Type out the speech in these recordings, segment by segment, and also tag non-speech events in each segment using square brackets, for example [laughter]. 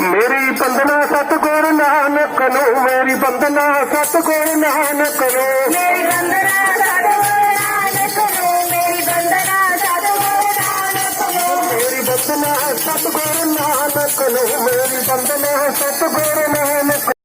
ਮੇਰੀ ਬੰਦਨਾ ਸਤਗੁਰ ਨਾਨਕ ਨੂੰ ਮੇਰੀ ਬੰਦਨਾ ਸਤਗੁਰ ਨਾਨਕ ਨੂੰ। ਮੇਰੀ ਬੰਦਨਾ ਸਤਿਗੁਰੂ ਨਾਨਕ ਨੂੰ ਮੇਰੀ ਬੰਦਨਾ ਸਤਿਗੁਰੂ ਨਾਨਕ ਨੂੰ। ਮੇਰੀ ਬੰਦਨਾ ਸਤਗੁਰ ਨਾਨਕ ਨੂੰ ਮੇਰੀ ਬੰਦਨਾ ਸਤਗੁਰ ਨਾਨਕ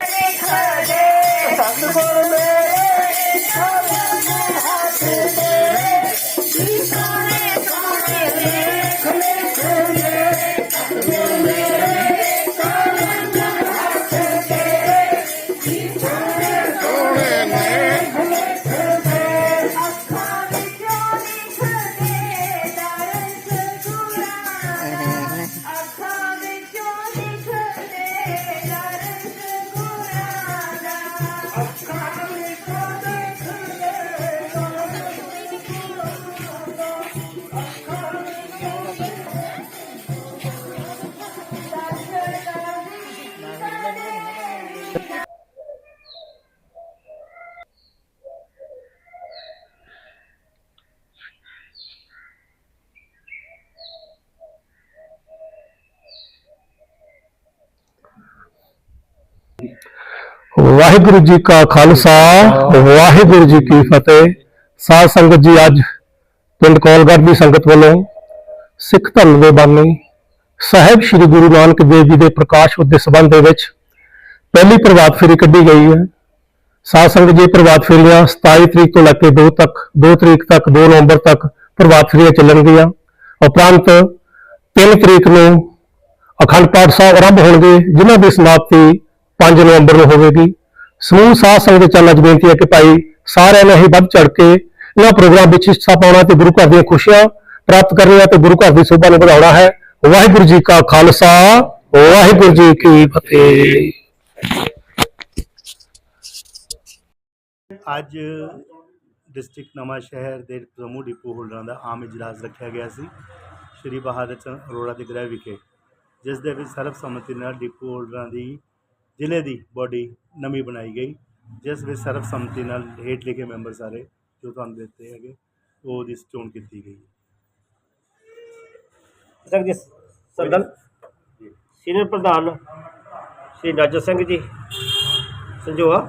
ਵਾਹਿਗੁਰੂ ਜੀ ਕਾ ਖਾਲਸਾ, ਵਾਹਿਗੁਰੂ ਜੀ ਕੀ ਫਤਿਹ। ਸਾਧ ਸੰਗਤ ਜੀ, ਅੱਜ ਪਿੰਡ ਕੋਲਗੜ੍ਹ ਦੀ ਸੰਗਤ ਵੱਲੋਂ ਸਿੱਖ ਧਰਮ ਦੇ ਬਾਨੀ ਸਾਹਿਬ ਸ੍ਰੀ ਗੁਰੂ ਨਾਨਕ ਦੇਵ ਜੀ ਦੇ ਪ੍ਰਕਾਸ਼ ਉਤ ਦੇ ਸੰਬੰਧ ਦੇ ਵਿੱਚ ਪਹਿਲੀ ਪ੍ਰਭਾਤ ਫੇਰੀ ਕੱਢੀ ਗਈ ਹੈ। ਸਾਧ ਸੰਗਤ ਜੀ, ਪ੍ਰਭਾਤ ਫੇਰੀਆਂ 27 ਤਰੀਕ ਤੋਂ ਲੈ ਕੇ 2 ਤੱਕ 2 ਤਰੀਕ ਤੱਕ 2 ਨਵੰਬਰ ਤੱਕ ਪ੍ਰਭਾਤ ਫੇਰੀਆਂ ਚੱਲਣਗੀਆਂ। ਉਪਰੰਤ 3 ਤਰੀਕ ਨੂੰ ਅਖੰਡ ਪਾਠ ਸਾਹਿਬ ਆਰੰਭ ਹੋਣਗੇ, ਜਿਨ੍ਹਾਂ ਦੀ ਸਮਾਪਤੀ 5 ਨਵੰਬਰ ਨੂੰ ਹੋਵੇਗੀ। ਸਮੂਹ ਸਾਧ ਸੰਗਤ ਚੱਲ ਅੱਜ ਬੇਨਤੀ ਹੈ ਕਿ ਭਾਈ ਸਾਰਿਆਂ ਨੇ ਹੀ ਵੱਧ ਚੜ ਕੇ ਇਹਨਾਂ ਪ੍ਰੋਗਰਾਮ ਵਿੱਚ ਹਿੱਸਾ ਪਾਉਣਾ ਤੇ ਗੁਰੂ ਘਰ ਦੀਆਂ ਖੁਸ਼ੀਆਂ ਪ੍ਰਾਪਤ ਕਰਨੀਆਂ ਤੇ ਗੁਰੂ ਘਰ ਦੀ ਸ਼ੋਭਾ ਨੂੰ ਵਧਾਉਣਾ ਹੈ। ਵਾਹਿਗੁਰੂ ਜੀ ਕਾ ਖਾਲਸਾ, ਵਾਹਿਗੁਰੂ ਜੀ ਕੀ ਫਤਿਹ। ਅੱਜ ਡਿਸਟ੍ਰਿਕਟ ਨਵਾਂ ਸ਼ਹਿਰ ਦੇ ਪ੍ਰਮੁੱਖ ਡਿਪੂ ਹੋਲਡਰਾਂ ਦਾ ਆਮ ਇਜਲਾਸ ਰੱਖਿਆ ਗਿਆ ਸੀ, ਸ਼੍ਰੀ ਬਹਾਦਰ ਚੰਦ ਅਰੋੜਾ ਦੇ ਗ੍ਰਹਿ ਵਿਖੇ, ਜਿਸ ਦੇ ਵਿੱਚ ਸਰਬਸੰਮਤੀ ਨਾਲ ਡਿਪੂ ਹੋਲਡਰਾਂ ਦੀ ਜ਼ਿਲ੍ਹੇ ਦੀ ਬੋਡੀ ਨਵੀਂ ਬਣਾਈ ਗਈ ਜਿਸ ਵਿੱਚ ਸਰਬਸੰਮਤੀ ਨਾਲ ਹੇਠ ਲਿਖੇ ਮੈਂਬਰ ਸਾਰੇ ਜੋ ਤੁਹਾਨੂੰ ਦਿੱਤੇ ਹੈਗੇ ਉਹ ਉਹਦੀ ਚੋਣ ਕੀਤੀ ਗਈ ਜੀ ਸੰਦਲ ਸੀਨੀਅਰ ਪ੍ਰਧਾਨ ਸ਼੍ਰੀ ਨਾਜਰ ਸਿੰਘ ਜੀ ਸੰਜੋਆ।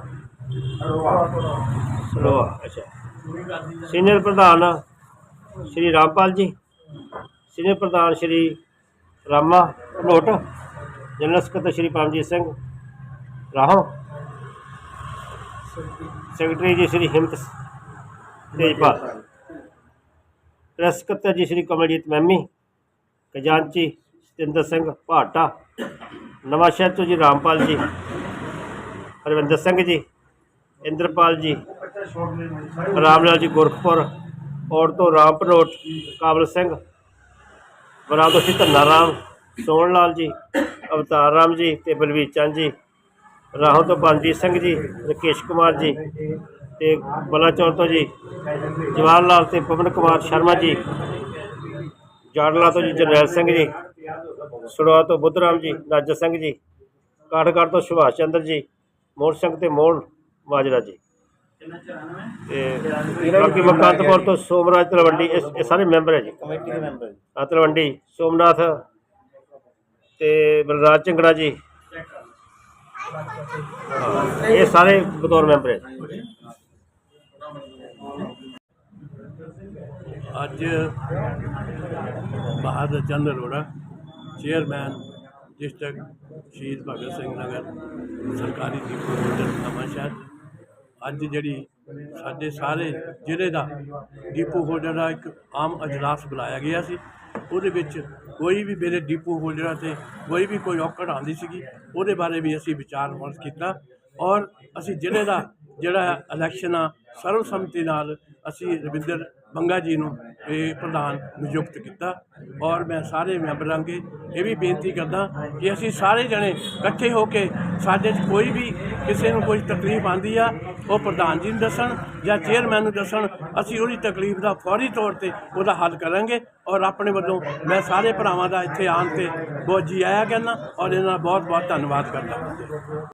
ਸਲੋਆ ਅੱਛਾ। ਸੀਨੀਅਰ ਪ੍ਰਧਾਨ ਸ਼੍ਰੀ ਰਾਮਪਾਲ ਜੀ ਸੀਨੀਅਰ ਪ੍ਰਧਾਨ ਸ਼੍ਰੀ ਰਾਮਾ ਭਨੋਟ ਜਨਰਲ ਸਕੱਤਰ ਸ਼੍ਰੀ ਪਰਮਜੀਤ ਸਿੰਘ ਰਾਹੋਂ ਸੈਕਟਰੀ। ਜੀ ਸ਼੍ਰੀ ਹਿੰਮਤ ਤੇਜਪਾਲ। ਪ੍ਰੈਸ ਸਕੱਤਰ ਜੀ ਸ਼੍ਰੀ ਕਮਲਜੀਤ ਮੈਮੀ। ਖਜ਼ਾਨਚੀ ਸਤਿੰਦਰ ਸਿੰਘ ਭਾਟਾ। ਨਵਾਂ ਸ਼ਹਿਰ ਤੋਂ ਜੀ ਰਾਮਪਾਲ ਜੀ। ਹਰਵਿੰਦਰ ਸਿੰਘ ਜੀ। ਇੰਦਰਪਾਲ ਜੀ। ਰਾਮ ਲਾਲ ਜੀ ਗੁਰਖਪੁਰ। ਔਰ ਤੋਂ ਰਾਮ ਭਨੋਟ ਕਾਬਲ ਸਿੰਘ। ਬਰਾਦੋ ਸੀ ਧੰਨਾ ਰਾਮ। ਸੋਹਣ ਲਾਲ ਜੀ ਅਵਤਾਰ ਰਾਮ ਜੀ ਤੇ ਬਲਵੀਰ ਚੰਦ ਜੀ। ਰਾਹੋਂ ਤੋਂ ਬਲਜੀਤ ਸਿੰਘ ਜੀ ਰਕੇਸ਼ ਕੁਮਾਰ ਜੀ ਤੇ ਬਲਾਚੌਰ ਤੋਂ ਜੀ ਜਵਾਹਰ ਲਾਲ ਤੇ ਪਵਨ ਕੁਮਾਰ ਸ਼ਰਮਾ ਜੀ ਜਾੜਲਾ ਤੋਂ ਜੀ ਜਰਨੈਲ ਸਿੰਘ ਜੀ ਸੁੜਵਾ ਤੋਂ ਬੁੱਧਰਾਮ ਜੀ ਨਾਜਰ ਸਿੰਘ ਜੀ ਕਾਠਗੜ੍ਹ ਤੋਂ ਸੁਭਾਸ਼ ਚੰਦਰ ਜੀ ਮੋਹਨ ਸਿੰਘ ਤੇ ਮੋਹਨ ਮਾਜਰਾ ਜੀ। ਤੇ ਬਾਕੀ ਮਕਾਨਤਪੁਰ ਤੋਂ ਸੋਮਰਾਜ ਤਲਵੰਡੀ ਇਹ ਸਾਰੇ ਮੈਂਬਰ ਹੈ ਜੀ। ਕਮੇਟੀ ਦੇ ਮੈਂਬਰ ਆ ਤਲਵੰਡੀ ਸੋਮਨਾਥ ਤੇ ਬਲਰਾਜ ਚੰਗੜਾ ਜੀ ਹਾਂ, ਇਹ ਸਾਰੇ ਬਤੌਰ ਮੈਂਬਰ ਹੈ ਅੱਜ ਬਹਾਦਰ ਚੰਦ ਅਰੋੜਾ ਚੇਅਰਮੈਨ ਡਿਸਟ੍ਰਿਕਟ ਸ਼ਹੀਦ ਭਗਤ ਸਿੰਘ ਨਗਰ ਸਰਕਾਰੀ ਡਿਪੂ ਹੋਟਲ ਨਵਾਂਸ਼ਹਿਰ ਅੱਜ ਜਿਹੜੀ ਸਾਡੇ ਸਾਰੇ ਜ਼ਿਲ੍ਹੇ ਦਾ ਡਿਪੂ ਹੋਲਡਰ ਦਾ ਇੱਕ ਆਮ ਅਜਲਾਸ ਬੁਲਾਇਆ ਗਿਆ ਸੀ। ਉਹਦੇ ਵਿੱਚ ਕੋਈ ਵੀ ਮੇਰੇ ਡਿਪੂ ਹੋਲਡਰਾਂ ਤੇ ਕੋਈ ਵੀ ਕੋਈ ਔਕੜ ਆਉਂਦੀ ਸੀਗੀ, ਉਹਦੇ ਬਾਰੇ ਵੀ ਅਸੀਂ ਵਿਚਾਰ ਵਿਮਰਸ਼ ਕੀਤਾ ਔਰ ਅਸੀਂ ਜ਼ਿਲ੍ਹੇ ਦਾ ਜਿਹੜਾ ਇਲੈਕਸ਼ਨ ਆ ਸਰਵਸੰਮਤੀ ਨਾਲ ਅਸੀਂ ਰਵਿੰਦਰ ਬੰਗਾ ਜੀ ਨੂੰ ਇਹ ਪ੍ਰਧਾਨ ਨਿਯੁਕਤ ਕੀਤਾ ਔਰ ਮੈਂ ਸਾਰੇ ਮੈਂਬਰਾਂ ਅੱਗੇ ਇਹ ਵੀ ਬੇਨਤੀ ਕਰਦਾ ਕਿ ਅਸੀਂ ਸਾਰੇ ਜਣੇ ਇਕੱਠੇ ਹੋ ਕੇ ਸਾਡੇ 'ਚ ਕੋਈ ਵੀ ਕਿਸੇ ਨੂੰ ਕੋਈ ਤਕਲੀਫ ਆਂਦੀ ਆ, ਉਹ ਪ੍ਰਧਾਨ ਜੀ ਨੂੰ ਦੱਸਣ ਜਾਂ ਚੇਅਰਮੈਨ ਨੂੰ ਦੱਸਣ, ਅਸੀਂ ਉਹਦੀ ਤਕਲੀਫ ਦਾ ਫੌਰੀ ਤੌਰ ਤੇ ਉਹਦਾ ਹੱਲ ਕਰਾਂਗੇ ਔਰ ਆਪਣੇ ਵੱਲੋਂ ਮੈਂ ਸਾਰੇ ਭਰਾਵਾਂ ਦਾ ਇੱਥੇ ਆਉਣ ਤੇ ਬਹੁਤ ਜੀ ਆਇਆ ਕਹਿੰਦਾ ਔਰ ਇਹਨਾਂ ਦਾ ਬਹੁਤ ਬਹੁਤ ਧੰਨਵਾਦ ਕਰਦਾ।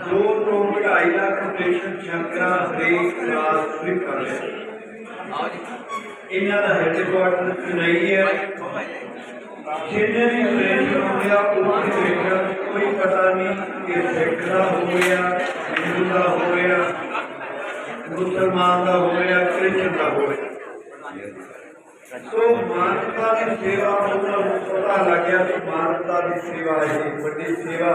दो तो ढाई लाख ऑपरेशन शंकरा हरेक क्लास स्वीकार है। इन्हों का हेड क्वार्टर है। जिन्हें भी ट्रेन होया उनके सेक्टर कोई पता नहीं कि सिख हो गया हिंदू का हो गया, मुसलमान का हो गया क्रिश्चन का हो गया। तो मानवता की सेवा मतलब पता लग गया कि मानवता की सेवा है बड़ी सेवा।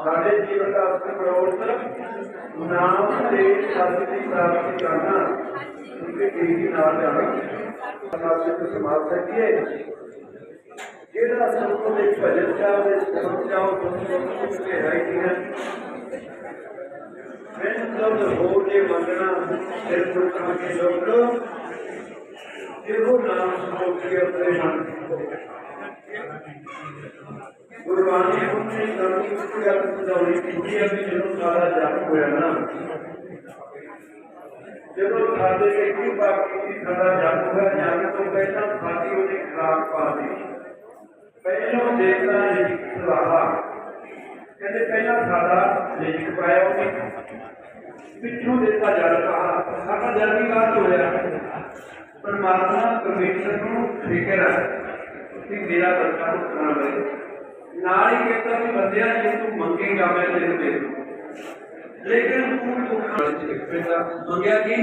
ਸਾਡੇ ਜੀਵਨ ਦਾ ਅਰਥ ਪ੍ਰਯੋਗ ਨਾਮ ਦੇ ਸ਼ਬਦ ਦੀ ਪ੍ਰਾਪਤੀ ਕਰਨਾ ਉਨਕੇ ਦੇਹੀ ਨਾਲ ਜਾਣਾ ਸਮਾਜ ਦੇ ਸਮਾਜ ਸਕੀਏ ਜਿਹੜਾ ਸੰਤੋਂ ਦੇ ਭਜਨ ਚਾਹ ਦੇ ਸਮਝ ਜਾਓ ਤੁਹਾਨੂੰ ਕਿ ਹੈ ਕਿ ਹੈ ਮੈਂ ਸਭ ਹੋ ਕੇ ਮੰਗਣਾ ਸਿਰ ਪੁੱਤਾਂ ਕੇ ਲੋਕ ਇਹੋ ਨਾਮ ਸਮੋ ਕੇ ਆਪਣੇ ਮਨ ਗੁਰਬਾਣੀ ਉਹਨੇ ਸਾਨੂੰ ਇੱਕ ਗੱਲ ਸਮਝਾਉਣੀ ਕੀਤੀ ਹੈ ਵੀ ਜਦੋਂ ਸਾਰਾ ਜਪ ਹੋਇਆ ਨਾ। ਜਦੋਂ ਸਾਡੇ ਤੇ ਇੱਕ ਬਾਕੀ ਦੀ ਸਾਡਾ ਜਪ ਹੋਇਆ ਜਪ ਤੋਂ ਪਹਿਲਾਂ ਸਾਡੀ ਉਹਨੇ ਖਰਾਕ ਪਾ ਦਿੱਤੀ। ਪਹਿਲਾਂ ਦੇਖਦਾ ਇੱਕ ਸੁਲਾਹਾ ਕਹਿੰਦੇ ਪਹਿਲਾਂ ਸਾਡਾ ਲੇਖ ਪਾਇਆ ਉਹਨੇ। ਪਿੱਛੋਂ ਦਿੱਤਾ ਜਲ ਕਹਾ ਸਾਡਾ ਜਲ ਵੀ ਬਾਤ ਹੋਇਆ? ਪਰਮਾਤਮਾ ਪਰਮੇਸ਼ਰ ਨੂੰ ਫਿਕਰ ਹੈ ਕਿ ਮੇਰਾ ਬੱਚਾ ਉਤਨਾ ਬਣੇ ਨਾਲ ਹੀ ਕਹਿੰਦਾ ਵੀ ਬੰਦਿਆ ਜੇ ਤੂੰ ਮੰਗੇਗਾ ਮੈਂ ਤੈਨੂੰ ਦੇ ਦੂੰ ਲੇਕਿਨ ਤੂੰ ਦੁੱਖਾਂ ਵਿੱਚ ਇੱਕ ਪੈਸਾ ਮੰਗਿਆ ਕੀ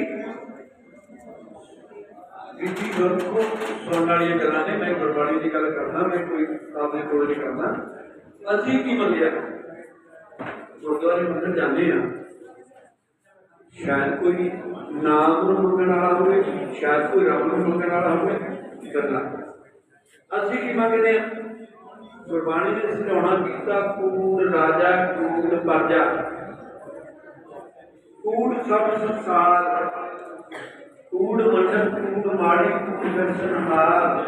ਇਸੀ ਗੱਲ ਕੋ ਸੁਣਨ ਵਾਲੀਆਂ ਗੱਲਾਂ ਨੇ ਮੈਂ ਗੁਰਬਾਣੀ ਦੀ ਗੱਲ ਕਰਦਾ ਮੈਂ ਕੋਈ ਆਪਣੇ ਕੋਲ ਨਹੀਂ ਕਰਦਾ ਅਸੀਂ ਕੀ ਮੰਗਿਆ ਗੁਰਦੁਆਰੇ ਮੰਗਣ ਜਾਂਦੇ ਆ ਸ਼ਾਇਦ ਕੋਈ ਨਾਮ ਨੂੰ ਮੰਗਣ ਵਾਲਾ ਹੋਵੇ ਸ਼ਾਇਦ ਕੋਈ ਰੱਬ ਨੂੰ ਮੰਗਣ ਵਾਲਾ ਹੋਵੇ ਗੱਲਾਂ ਅਸੀਂ ਕੀ ਮੰਗਦੇ ਆ ਗੁਰਬਾਣੀ ਨੇ ਸਮਝਾਉਣਾ ਕੀਤਾ, ਕੂੜ, ਰਾਜਾ, ਕੂੜ, ਪਰਜਾ। ਕੂੜ ਸਭ ਸੰਸਾਰ, ਕੂੜ ਮੰਡਲ ਕੂੜ ਮਾੜੀ, ਕੂੜ ਦਰਸ਼ਨਹਾਰ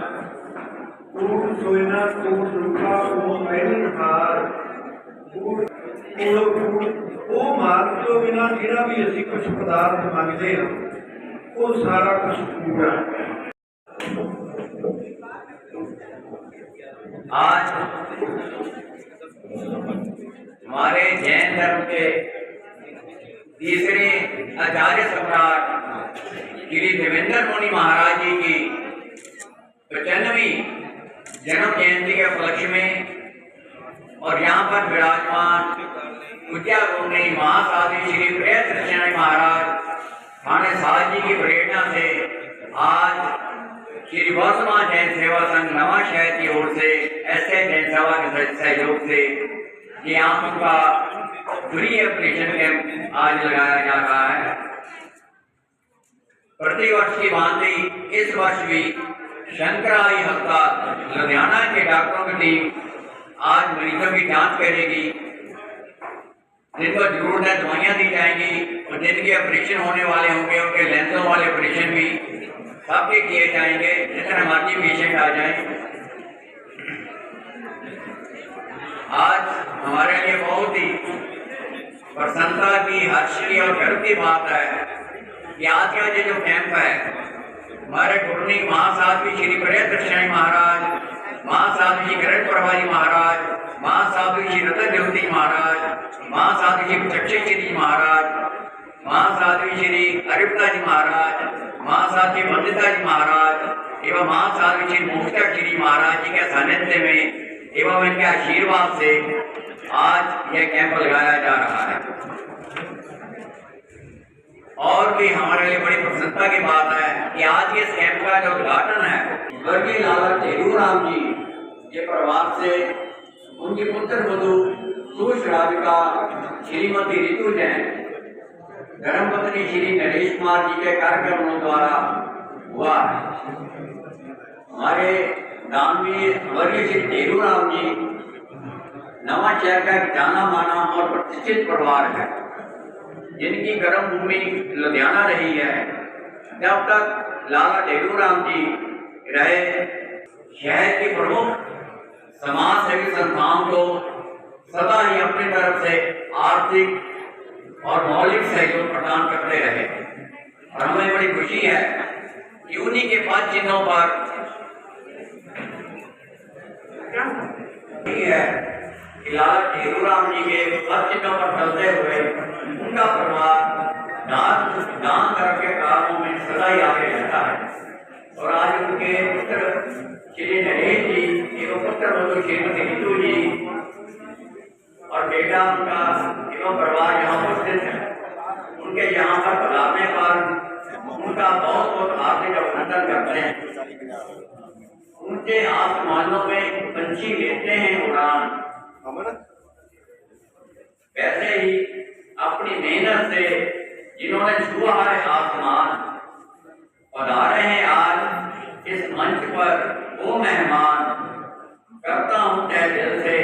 ਕੂੜ ਸੋਇਨਾ, ਕੂੜ ਰੁਖਾ ਕੂੜ ਪਹਿਨ ਕੂੜ ਕੂੜ, ਉਹ ਮਾਰਗ ਤੋਂ ਬਿਨਾਂ ਜਿਹੜਾ ਵੀ ਅਸੀਂ ਕੁਝ ਪਦਾਰਥ ਮੰਗਦੇ ਹਾਂ, ਉਹ ਸਾਰਾ ਕੁਝ ਕੂੜ ਹੈ। आज हमारे जैन धर्म के तीसरे आचार्य सम्राट श्री देवेंद्र मुनि महाराज जी की पचानवी जन्म जयंती के उपलक्ष्य में और यहाँ पर विराजमान विद्या गोमनी महासाधु श्री प्रिय महाराज, थाने साहब जी की प्रेरणा से आज श्री वर्तमान जैन सेवा संघ नवा शहर की ओर से, ऐसे जैन सेवा के सहयोग से ये आँखों का फ्री ऑपरेशन कैंप आज लगाया जा रहा है। प्रतिवर्ष की भांति इस वर्ष भी शंकराई अस्पताल लुधियाना के डॉक्टरों की टीम आज मरीजों की जाँच करेगी। जिनको ज़रूरत है, दवाइयाँ दी जाएँगी और जिनके ऑपरेशन होने वाले होंगे, उनके लेंसों वाले ऑपरेशन भी। सबके किए जाएँगे जितने मर्ज़ी पेशेंट आ जाए। आज हमारे लिए बहुत ही प्रसन्नता की हर्ष और गर्व की बात है कि आज का ये जो कैंप है, हमारे गुरनी महासाधु श्री प्रिय कृष्ण महाराज महासाधु जी किरण प्रभा जी महाराज महासाधु श्री रतन ज्योति महाराज महासाधु श्री चक्षी जी महाराज महासाधु श्री अरिप्ता जी महाराज श्री वंदिता जी महाराज, एवं महासाधु श्री मुक्ता श्री महाराज जी के सानिध्य में, एवं इनके आशीर्वाद से आज यह कैंप लगाया जा रहा है। और भी हमारे लिए बड़ी प्रसन्नता की बात है कि आज इस कैंप का जो उद्घाटन है, स्वर्गीय लाला टेरू राम जी के परिवार से उनकी पुत्र वधु सुश्राविका, श्रीमती रितु जैन धर्मपत्नी श्री नरेश कुमार जी के कार्यक्रमों द्वारा हुआ है। हमारे दानवीर स्वर्गीय श्री टेरू राम जी, नवा शहर का जाना माना और प्रतिष्ठित परिवार है, जिनकी गर्म भूमि लुधियाना रही है। जब तक लाला डेलू राम जी रहे, शहर के प्रमुख समाज सेवी संस्थाओं को सदा ही अपनी तरफ़ से आर्थिक और मौलिक सहयोग प्रदान करते रहे। और हमें बड़ी खुशी है कि उन्हीं के पद चिन्हों पर है कि लाला राम जी के पद चिन्हों पर चलते हुए उनका परिवार दान दान धर्म के कामों में सदा ही आगे रहता है। और आज उनके पुत्र श्री नरेश जी, एवं पुत्र श्रीमती नीतू जी और बेटा उनका एवं परिवार उनके आसमानों में पंछी लेते हैं उड़ान। वैसे ही अपनी मेहनत से जिन्होंने छुआ है आसमान पधारे हैं आज इस मंच पर वो मेहमान। करता हूँ तय दिल से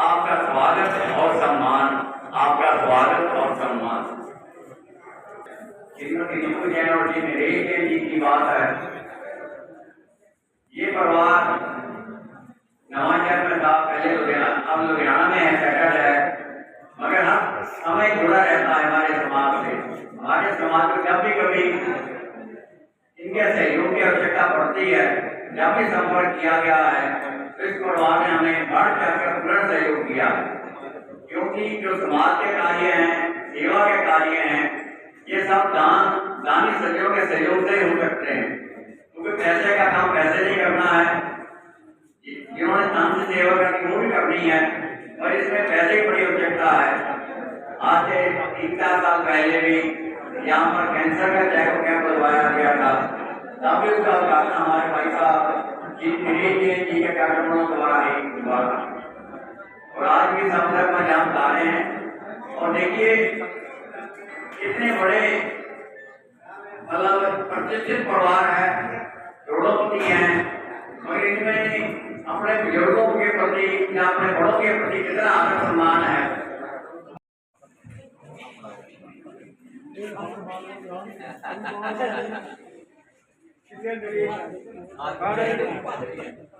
आपका स्वागत और सम्मान आपका स्वागत और सम्मान। और जी नरेश जैन जी की बात है ये परिवार नवाशहर में था, पहले लुधियाना, अब लुधियाना में है सेटल है। मगर हम समय जुड़ा रहता है हमारे समाज से। हमारे समाज में जब भी कभी इनके सहयोग की आवश्यकता पड़ती है, जब भी संपर्क किया गया है तो इस परिवार ने हमें बढ़ चढ़कर पूर्ण सहयोग किया। क्योंकि जो समाज के कार्य हैं, सेवा के कार्य हैं, ये सब दान, दानी सज्जनों के सहयोग से ही हो सकते हैं। क्योंकि पैसे का काम पैसे नहीं करना है। जिन्होंने दान से सेवा करनी वो भी करनी है और इसमें पैसे की बड़ी आवश्यकता है। आज से तीन चार साल पहले भी यहाँ पर कैंसर का चेकअप कैंप लगवाया गया था। तब भी उसका उद्घाटन हमारे भाई साहब जी के कार्यक्रमों द्वारा ही हुआ था। और आज भी सब तक में जहाँ बता रहे हैं। और देखिए कितने बड़े मतलब प्रतिष्ठित परिवार है। जोड़ोपति हैं। मगर इनमें अपने बुज़ुर्गों के प्रति या अपने बड़ों के प्रति कितना आदर सम्मान है। [laughs] [laughs] Thank you.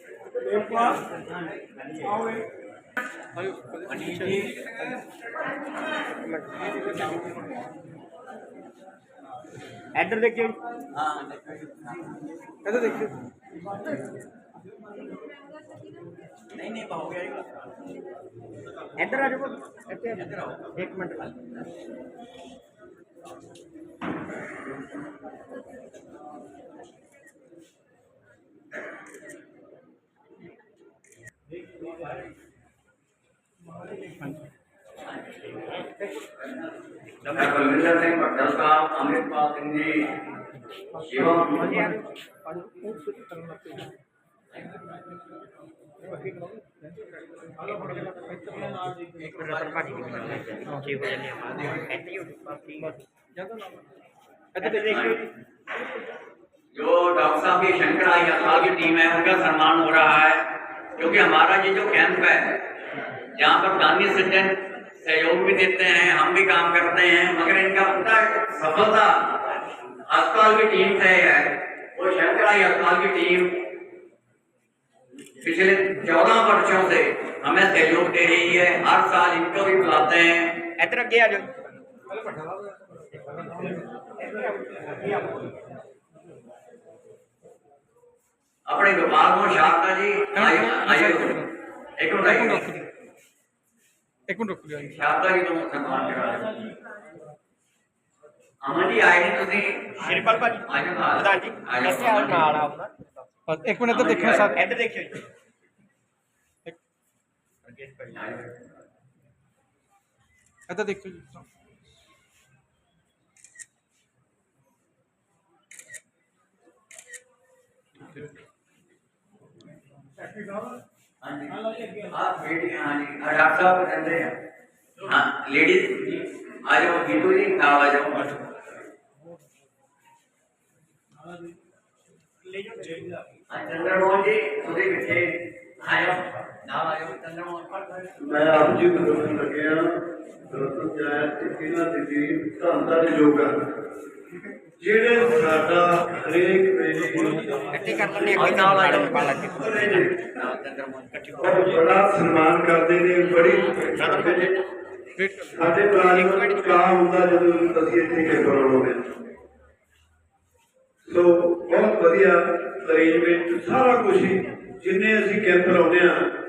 एड्रेस देखिए। कैसे देखिए? नहीं नहीं पाओगे इधर आ जाओ। इधर एक minute. Thank you. Balwinder Singh साहब अमृतपाल सिंह जी जो डॉक्टर साहब की शंकर आई अस्पताल की टीम है, उनका सम्मान हो रहा है। क्योंकि हमारा ये जो कैंप है, जहाँ पर दानी सज्जन सहयोग भी देते हैं, हम भी काम करते हैं, मगर इनका पूरा सफलता अस्पताल की टीम से है। वो शंकराई अस्पताल की टीम पिछले चौदह वर्षों से हमें सहयोग दे रही है। हर साल इनको भी बुलाते हैं। जो अपने व्यापार को शाखा जी एक मिनट रुक लियो एक मिनट रुक लियो शाखा जी तुम सम्मान करा दे देखो तो देखो जी। हाँ जी। आप लेडीज़ हाँ जी। हाँ, डॉक्टर साहब अंदर हैं। हाँ लेडीज़। आ जाओ गीटू जी आप आ जाओ। हाँ, चंद्रमोहन जी उसे बिठे हाँ। ਮੈਂ ਆਪ ਜੀ ਬਦਲਣ ਲੱਗਿਆ ਦਰਸਲ ਜਾਇ ਤੇ ਇਹਨਾਂ ਦੀ ਜੀਵ ਧੰਦਾ ਦੇ ਯੋਗ ਜਿਹੜੇ ਸਾਡਾ ਹਰੇਕ ਵੇਲੇ ਇਕੱਠੇ ਕਰ ਲੈਣੇ ਅੱਗੇ ਨਾਲ ਆ ਜਾਓ ਪਾ ਲੱਗੇ ਬੜਾ ਸਨਮਾਨ ਕਰਦੇ ਨੇ ਬੜੀ ਸਾਡੇ ਪ੍ਰਾਣੀ ਕਾਮ ਹੁੰਦਾ ਜਦੋਂ ਅਸੀਂ ਇੱਥੇ ਕੇ ਕਰੋਗੇ ਸੋ ਬਹੁਤ ਵਧੀਆ ਅਰੇਂਜਮੈਂਟ ਸਾਰਾ ਕੁਝ ਹੀ ਜਿੰਨੇ ਅਸੀਂ ਕੈਂਪ ਲਾਉਂਦੇ ਆ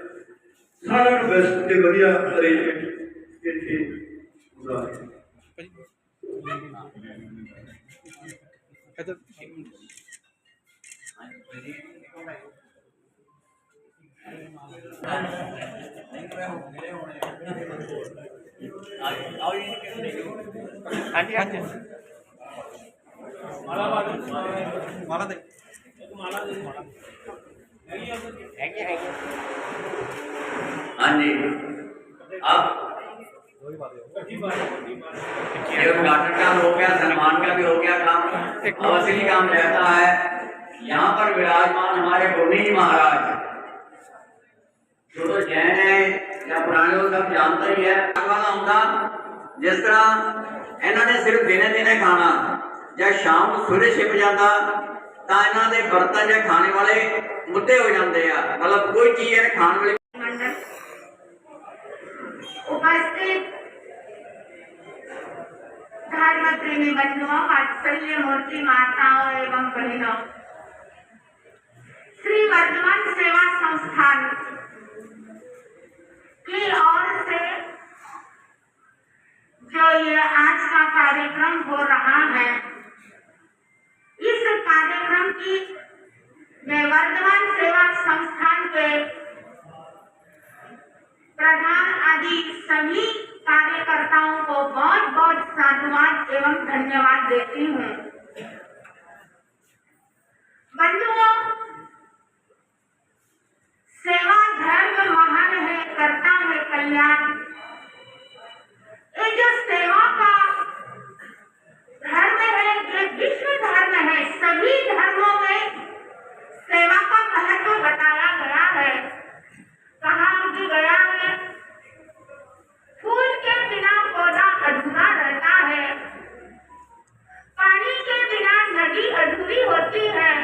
ਸਾਰਿਆਂ ਨੂੰ ਬੈਸਟ ਤੇ ਵਧੀਆ ਅਰੇਂਜਮੈਂਟ ਇੱਥੇ ਹੁੰਦਾ ਹੈ ਹਾਂਜੀ ਹਾਂਜੀ ਮਾਲਾ ਮਾਲਾ ਦੇ ये उद्घाटन का हो गया सम्मान का भी हो गया काम अब असली काम रहता है यहाँ पर विराजमान हमारे गोनी जी महाराज जो तो जैन है या पुराने लोग सब जानते ही है वाला ਹੁੰਦਾ ਜਿਸ ਤਰ੍ਹਾਂ ਇਹਨਾਂ ਨੇ ਸਿਰਫ ਦਿਨੇ ਦਿਨੇ ਖਾਣਾ ਜਾਂ ਸ਼ਾਮ ਨੂੰ ਸਵੇਰੇ ਛਿਪ ਜਾਂਦਾ ਤਾਂ ਇਹਨਾਂ ਦੇ ਬਰਤਨ ਜਾਂ ਖਾਣੇ ਵਾਲੇ ਮੁੱਦੇ ਹੋ ਜਾਂਦੇ ਆ ਮਤਲਬ ਕੋਈ ਚੀਜ਼ ਇਹਨੇ ਖਾਣ ਵਾਲੀ मंडल उपस्थित धर्म प्रेमी बंधुओं वात्सल्य मूर्ति माताओं एवं बहनों। श्री वर्धमान सेवा संस्थान, की ओर से जो ये आज का कार्यक्रम हो रहा है, इस कार्यक्रम की मैं वर्धमान सेवा संस्थान के प्रधान आदि सभी कार्यकर्ताओं को बहुत बहुत साधुवाद एवं धन्यवाद देती हूँ। बंधुओं, सेवा धर्म अभियान ये जो सेवा का धर्म है, ये विश्व धर्म है, सभी धर्मों में सेवा का महत्व बताया गया है। कहा भी गया है फूल के बिना पौधा अधूरा रहता है। पानी के बिना नदी अधूरी होती है।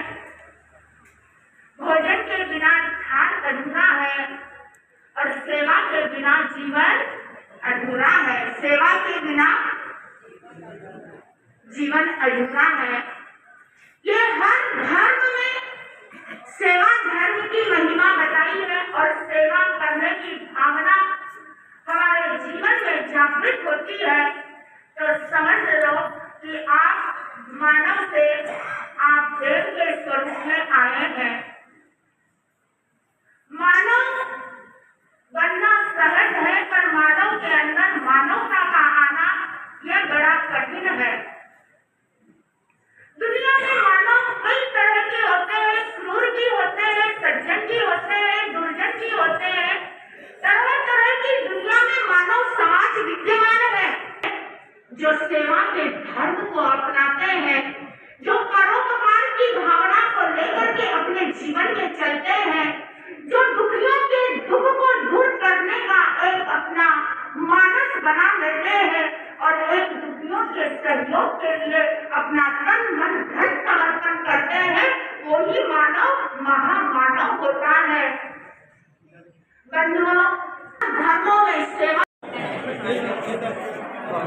भोजन के बिना खान अधूरा है और सेवा के बिना जीवन अधूरा है। सेवा के बिना जीवन अधूरा है। ये हर धर्म में सेवा धर्म की महिमा बताई है और सेवा करने की भावना हमारे जीवन में जागृत होती है तो समझ लो कि आप मानव से आप देव के स्वरूप में आए हैं। मानव बनना सहज है, पर मानव के अंदर मानवता का आना यह बड़ा कठिन है। दुनिया में मानव कई तरह के होते हैं, क्रूर भी होते हैं, सज्जन भी होते हैं, दुर्जन भी होते हैं तरह तरह की दुनिया में मानव समाज विद्यमान है जो सेवा के धर्म को अपनाते हैं, जो परोपकार की भावना को लेकर के अपने जीवन में चलते हैं, जो दुखियों के दुख को दूर करने का एक अपना मानस बना लेते हैं और एक दुखियों के सहयोग के लिए अपना तन मन धन समर्पण करते हैं, वही मानव महामानव होता है। बंधुओं, धर्मों में सेवा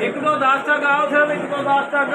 ਇੱਕ ਦੋ 10 ਤੱਕ ਆਓ ਸਿਰਫ ਇੱਕ ਦੋ 10 ਤੱਕ